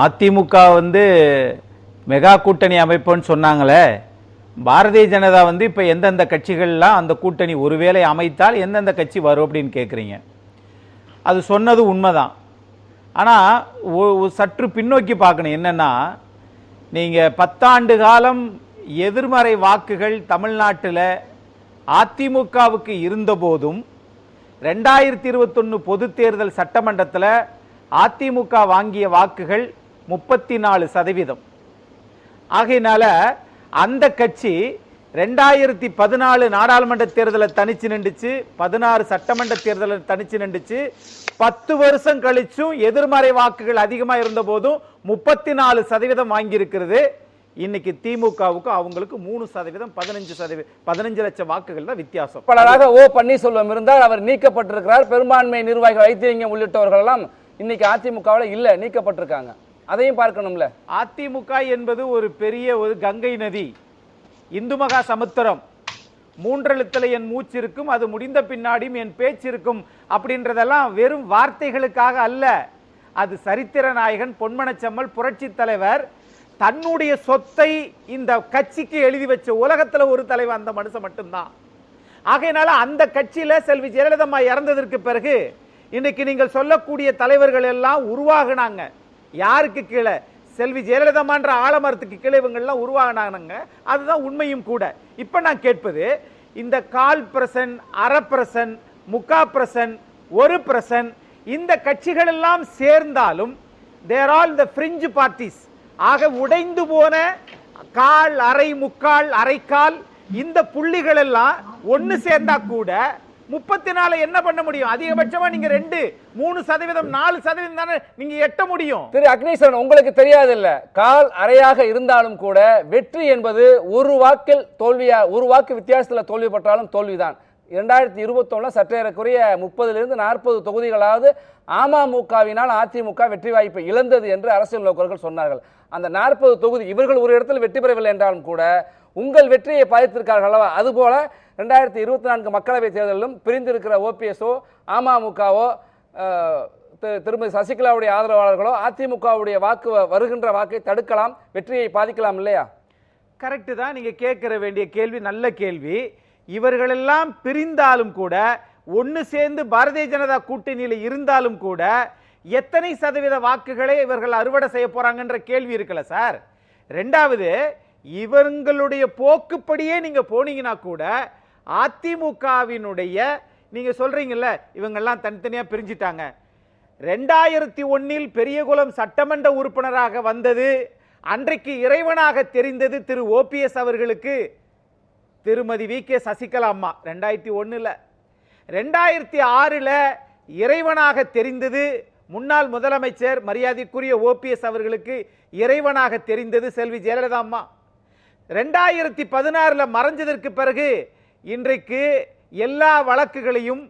அதிமுக வந்து மெகா கூட்டணி அமைப்புன்னு சொன்னாங்களே பாரதிய ஜனதா வந்து இப்போ எந்தெந்த கட்சிகள்லாம் அந்த கூட்டணி ஒருவேளை அமைத்தால் எந்தெந்த கட்சி வரும் அப்படின்னு கேட்குறீங்க அது சொன்னது உண்மைதான். ஆனால் சற்று பின்னோக்கி பார்க்கணும். என்னன்னா நீங்கள் பத்தாண்டு காலம் எதிர்மறை வாக்குகள் தமிழ்நாட்டில் அதிமுகவுக்கு இருந்தபோதும் ரெண்டாயிரத்தி இருபத்தொன்று பொது தேர்தல் சட்டமன்றத்தில் அதிமுக வாங்கிய வாக்குகள் முப்பத்தி நாலு சதவீதம். ஆகையினால அந்த கட்சி ரெண்டாயிரத்தி பதினாலு நாடாளுமன்ற தேர்தலை தனிச்சு நின்றுச்சு பதினாறு சட்டமன்ற தேர்தலை தனிச்சு நின்றுச்சு பத்து வருஷம் கழிச்சும் எதிர்மறை வாக்குகள் அதிகமாக இருந்த போதும் முப்பத்தி நாலு சதவீதம் வாங்கியிருக்கிறது. இன்னைக்கு திமுகவுக்கு அவங்களுக்கு மூணு சதவீதம் பதினஞ்சு சதவீதம் பதினஞ்சு லட்சம் வாக்குகள் தான் வித்தியாசம். பலராக ஓ பன்னீர்செல்வம் இருந்தால் அவர் நீக்கப்பட்டிருக்கிறார். பெரும்பான்மை நிர்வாகிகள் வைத்தியங்க உள்ளிட்டவர்கள் எல்லாம் இன்னைக்கு அதிமுகவில் இல்லை நீக்கப்பட்டிருக்காங்க. அதையும் பார்க்கணும்ல. அதிமுக என்பது ஒரு பெரிய ஒரு கங்கை நதி. இந்து மகா சமுத்திரம். மூன்றெழுத்தில் என் மூச்சு இருக்கும் அது முடிந்த பின்னாடியும் என் பேச்சு இருக்கும் அப்படின்றதெல்லாம் வெறும் வார்த்தைகளுக்காக அல்ல. அது சரித்திர நாயகன் பொன்மனச்செம்மல் புரட்சி தலைவர் தன்னுடைய சொத்தை இந்த கட்சிக்கு எழுதி வச்ச உலகத்தில் ஒரு தலைவர் அந்த மனுஷன் மட்டும்தான். ஆகையினால அந்த கட்சியில் செல்வி ஜெயலலிதம்மா இறந்ததற்கு பிறகு இன்னைக்கு நீங்கள் சொல்லக்கூடிய தலைவர்கள் எல்லாம் உருவாகினாங்க. யாருக்கு கீழே? செல்வி ஜெயலலிதாமான்ற ஆலமரத்துக்கு கீழே இவங்கெல்லாம் உருவாகினாங்க அதுதான் உண்மையும் கூட. இப்போ நான் கேட்பது இந்த கால் பிரசன் அரை பிரசன் முக்கா பிரசன் ஒரு பிரசன் இந்த கட்சிகள் எல்லாம் சேர்ந்தாலும் தேர் ஆல் த ஃப்ரிஞ்சு பார்ட்டிஸ் ஆக உடைந்து போன கால் அரை முக்கால் அரைக்கால் இந்த புள்ளிகள் எல்லாம் ஒன்று சேர்ந்தா கூட முப்பத்தி நாலு என்ன பண்ண முடியும்? அதிகபட்சமா நீங்க ரெண்டு மூணு சதவீதம் நாலு சதவீதம் தானே நீங்க எட்ட முடியும். திரு அக்னீஸ்வரன் உங்களுக்கு தெரியாதில்ல. கால் அறையாக இருந்தாலும் கூட வெற்றி என்பது ஒரு வாக்கில் தோல்வியா ஒரு வாக்கு வித்தியாசத்தில் தோல்வி பெற்றாலும் தோல்விதான். இரண்டாயிரத்தி இருபத்தொன்னு சற்றேறக்குறைய முப்பதிலிருந்து நாற்பது தொகுதிகளாவது அமமுகவினால் அதிமுக வெற்றி வாய்ப்பை இழந்தது என்று அரசியல் நோக்கர்கள் சொன்னார்கள். அந்த நாற்பது தொகுதி இவர்கள் ஒரு இடத்தில் வெற்றி பெறவில்லை என்றாலும் கூட உங்கள் வெற்றியை பாதித்திருக்கார்கள் அல்லவா? அதுபோல் ரெண்டாயிரத்தி இருபத்தி நான்கு மக்களவைத் தேர்தலிலும் பிரிந்திருக்கிற ஓபிஎஸ்ஓ அமமுகவோ திருமதி சசிகலாவுடைய ஆதரவாளர்களோ அதிமுகவுடைய வாக்கு வருகின்ற வாக்கை தடுக்கலாம் வெற்றியை பாதிக்கலாம் இல்லையா? கரெக்டு தான். நீங்கள் கேட்கிற வேண்டிய கேள்வி நல்ல கேள்வி. இவர்களெல்லாம் பிரிந்தாலும் கூட ஒன்று சேர்ந்து பாரதிய ஜனதா கூட்டணியில் இருந்தாலும் கூட எத்தனை சதவீத வாக்குகளை இவர்கள் அறுவடை செய்ய போறாங்கன்ற கேள்வி இருக்குல்ல சார். ரெண்டாவது இவங்களுடைய போக்குப்படியே நீங்கள் போனீங்கன்னா கூட அதிமுகவினுடைய நீங்கள் சொல்கிறீங்கல்ல இவங்கெல்லாம் தனித்தனியாக பிரிஞ்சிட்டாங்க. ரெண்டாயிரத்தி ஒன்னில் பெரியகுளம் சட்டமன்ற உறுப்பினராக வந்தது அன்றைக்கு இறைவனாக தெரிந்தது திரு. ஓபிஎஸ் அவர்களுக்கு திருமதி வி. கே. சசிகலா அம்மா ரெண்டாயிரத்தி ஒன்றில் ரெண்டாயிரத்தி ஆறில் இறைவனாக தெரிந்தது முன்னாள் முதலமைச்சர் மரியாதைக்குரிய ஓபிஎஸ் அவர்களுக்கு இறைவனாக தெரிந்தது செல்வி ஜெயலலிதா அம்மா. ரெண்டாயிரத்தி பதினாறில் மறைஞ்சதற்கு பிறகு இன்றைக்கு எல்லா வழக்குகளையும்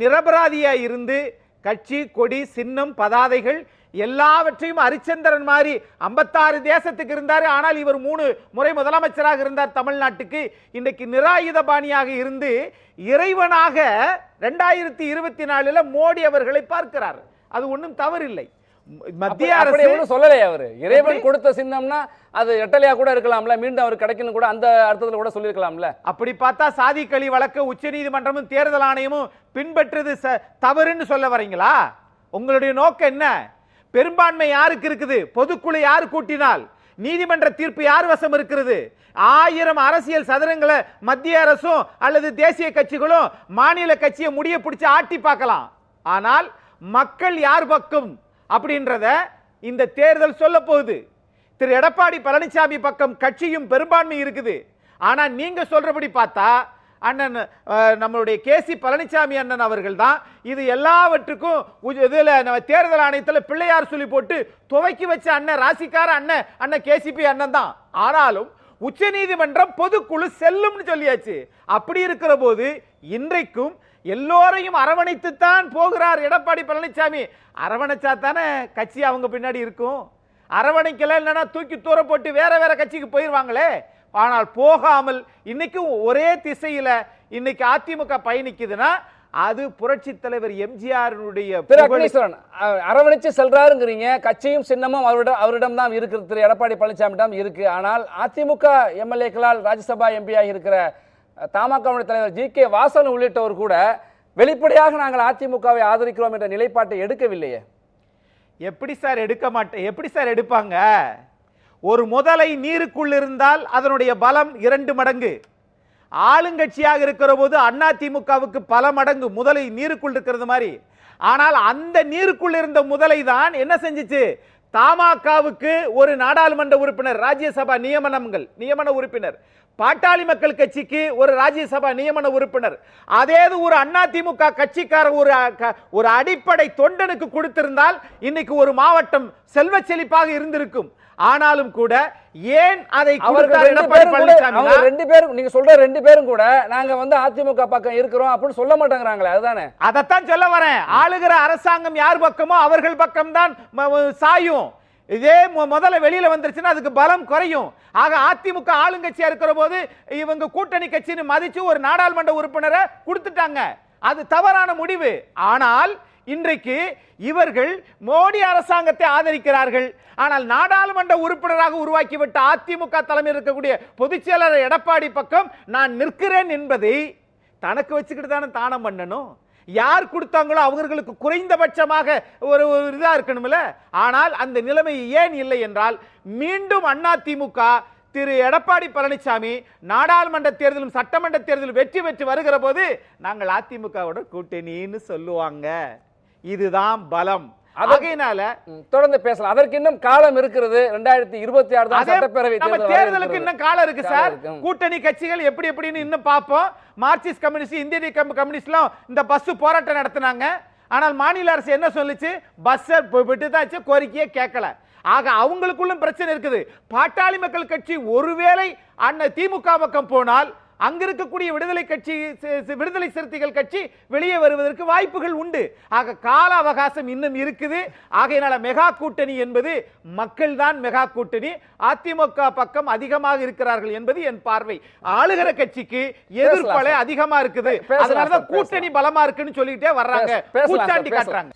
நிரபராதியாக இருந்து கட்சி கொடி சின்னம் பதாதைகள் எல்லாவற்றையும் ஹரிச்சந்திரன் மாதிரி ஐம்பத்தாறு தேசத்துக்கு இருந்தார். ஆனால் இவர் மூணு முறை முதலமைச்சராக இருந்தார் தமிழ்நாட்டுக்கு. இன்றைக்கு நிராயுத பாணியாக இருந்து இறைவனாக ரெண்டாயிரத்தி இருபத்தி நாலில் மோடி அவர்களை பார்க்கிறார். அது ஒன்றும் தவறில்லை. மத்திய அரசு சொல்லலையே அவரு. இறைவன்? கொடுத்த சின்னம்னா அது எட்டலையா கூட இருக்கலாம்ல மீண்டும் அவர் கிடைக்கணும் கூட அந்த அர்த்தத்துல கூட சொல்லியிருக்கலாம்ல. அப்படி பார்த்தா சாதி களி வழக்க உச்சநீதிமன்றமும் தேர்தல் ஆணையமும் பின்பற்றது தவறுன்னு சொல்ல வரீங்களா? உங்களுடைய நோக்கம் என்ன? பெரும்பான்மை யாருக்கு இருக்குது? பொதுக்குழு யார் கூட்டினால்? நீதிமன்ற தீர்ப்பு யார் வசம் இருக்கிறது? ஆயிரம் அரசியல் சதுரங்களை மத்திய அரசும் அல்லது தேசிய கட்சிகளும் மாநில கட்சியை முடிய பிடிச்சு ஆட்டி பார்க்கலாம். ஆனால் மக்கள் யார் பக்கம்? அப்படின்றத இந்த தேர்தல் சொல்ல போகுது திரு எடப்பாடி பழனிசாமி பக்கம் கட்சியும் பெரும்பான்மை இருக்குது. ஆனா நீங்க சொல்றபடி பார்த்தா அண்ணன் நம்மளுடைய கேசி பழனிசாமி அண்ணன் அவர்கள் தான் இது எல்லாவற்றுக்கும் இதில் நம்ம தேர்தல் ஆணையத்தில் பிள்ளையார் சொல்லி போட்டு துவக்கி வச்ச அண்ணன் ராசிக்கார அண்ணன் அண்ணன் கேசிபி அண்ணன் தான். ஆனாலும் உச்சநீதிமன்றம் பொதுக்குழு செல்லும்னு சொல்லியாச்சு. அப்படி இருக்கிற போது இன்றைக்கும் எல்லோரையும் அரவணைத்துத்தான் போகிறார் எடப்பாடி பழனிசாமி அரவணைச்சா தானே கட்சி அவங்க பின்னாடி இருக்கும். அரவணைக்கல இல்லைன்னா தூக்கி தூர போட்டு வேற வேற கட்சிக்கு போயிருவாங்களே. ஆனால் போகாமல் இன்னைக்கும் ஒரே திசையில இன்னைக்கு அதிமுக பயணிக்குதுன்னா அது புரட்சி தலைவர் எம்ஜிஆருடைய அரவணைச்சு செல்றாருங்கிறீங்க. கட்சியும் சின்னமும் அவரிடம் அவரிடம் தான் இருக்கு திரு எடப்பாடி பழனிசாமியிடம் இருக்கு. ஆனால் அதிமுக எம்எல்ஏக்களால் ராஜ்யசபா எம்பியாக இருக்கிற அ, தமாகவுடைய தலைவர் ஜி கே வாசன் உள்ளிட்டவர் கூட வெளிப்படையாக நாங்கள் அதிமுகவை ஆதரிக்கிறோம் என்ற நிலைப்பாட்டை எடுக்கவில்லையே. எப்படி சார் எடுக்க மாட்டேன் எப்படி சார் எடுப்பாங்க? ஒரு முதலை நீருக்குள் இருந்தால் அதனுடைய பலம் இரண்டு மடங்கு. ஆளுங்கட்சியாக இருக்கிற போது அண்ணா திமுகவுக்கு பல மடங்கு முதலை நீருக்குள் இருக்கிறது மாதிரி. ஆனால் அந்த நீருக்குள் இருந்த முதலை தான் என்ன செஞ்சுச்சு? தமாகவுக்கு ஒரு நாடாளுமன்ற உறுப்பினர் ராஜ்யசபா நியமனங்கள் நியமன உறுப்பினர் பாட்டாளி மக்கள் கட்சிக்கு ஒரு ராஜ்யசபா நியமன உறுப்பினர். அதே ஒரு அண்ணா திமுக கட்சிக்கார ஒரு ஒரு அடிப்படை தொண்டனுக்கு கொடுத்திருந்தால் இன்னைக்கு ஒரு மாவட்டம் செல்வ செழிப்பாக இருந்திருக்கும். ஆனாலும் கூட ஏன் அதை ரெண்டு பேரும் நீங்க சொல்ற ரெண்டு பேரும் கூட நாங்க வந்து அதிமுக பக்கம் இருக்கிறோம் அப்படின்னு சொல்ல மாட்டேங்கிறாங்களே அதுதானே? அதைத்தான் சொல்ல வரேன். ஆளுகிற அரசாங்கம் யார் பக்கமோ அவர்கள் பக்கம்தான் ம- ம- சாயும். இதே முதல்ல வெளியில வந்துருச்சுன்னா அதுக்கு பலம் குறையும். ஆக அதிமுக ஆளுங்கட்சியா இருக்கிற போது இவங்க கூட்டணி கட்சின்னு மதிச்சு ஒரு நாடாளுமன்ற உறுப்பினரை கொடுத்துட்டாங்க. அது தவறான முடிவு. ஆனால் இன்றைக்கு இவர்கள் மோடி அரசாங்கத்தை ஆதரிக்கிறார்கள். ஆனால் நாடாளுமன்ற உறுப்பினராக உருவாக்கிவிட்ட அதிமுக தலைமையில் இருக்கக்கூடிய பொதுச்செயலாளர் எடப்பாடி பக்கம் நான் நிற்கிறேன் என்பதை தனக்கு வச்சுக்கிட்டு தானே தானம் பண்ணணும்? யார் கொடுத்தாங்களோ அவர்களுக்கு குறைந்தபட்சமாக ஒரு ஒரு இதாக இருக்கணும்ல? ஆனால் அந்த நிலைமை ஏன் இல்லை என்றால் மீண்டும் அண்ணா திமுக திரு எடப்பாடி பழனிசாமி நாடாளுமன்ற தேர்தலும் சட்டமன்ற தேர்தலும் வெற்றி பெற்று வருகிற போது நாங்கள் அதிமுகவோட கூட்டணின்னு சொல்லுவாங்க. இதுதான் பலம். ம், தொடர்ந்து பேசலாம். அதற்கு இன்னும் காலம் இருக்கிறது. ரெண்டாயிரத்தி இருபத்தி ஆறு தான் சட்டப்பேரவை தேர்தலுக்கு. இன்னும் காலம் இருக்கு சார். கூட்டணி கட்சிகள் எப்படி எப்படின்னு இன்னும் பார்ப்போம். மார்க்சிஸ்ட் கம்யூனிஸ்ட் இந்திய கம் கம்யூனிஸ்ட்லாம் இந்த பஸ் போராட்டம் நடத்துனாங்க. ஆனால் மாநில அரசு என்ன சொல்லுச்சு? பஸ்ஸை விட்டுதாச்சு கோரிக்கையே கேட்கல. ஆக அவங்களுக்குள்ளும் பிரச்சனை இருக்குது. பாட்டாளி மக்கள் கட்சி ஒருவேளை அண்ணன் திமுக பக்கம் போனால் அங்க இருக்கக்கூடிய விடுதலை கட்சி விடுதலை சிறுத்தைகள் கட்சி வெளியே வருவதற்கு வாய்ப்புகள் உண்டு. ஆக கால அவகாசம் இன்னும் இருக்குது. ஆகையினால மெகா கூட்டணி என்பது மக்கள் தான் மெகா கூட்டணி. அதிமுக பக்கம் அதிகமாக இருக்கிறார்கள் என்பது என் பார்வை. ஆளுகிற கட்சிக்கு எதிர்ப்பலை அதிகமா இருக்குது. அதனாலதான் கூட்டணி பலமா இருக்குன்னு சொல்லிட்டே வர்றாங்க. பேசலாம். காட்டுறாங்க.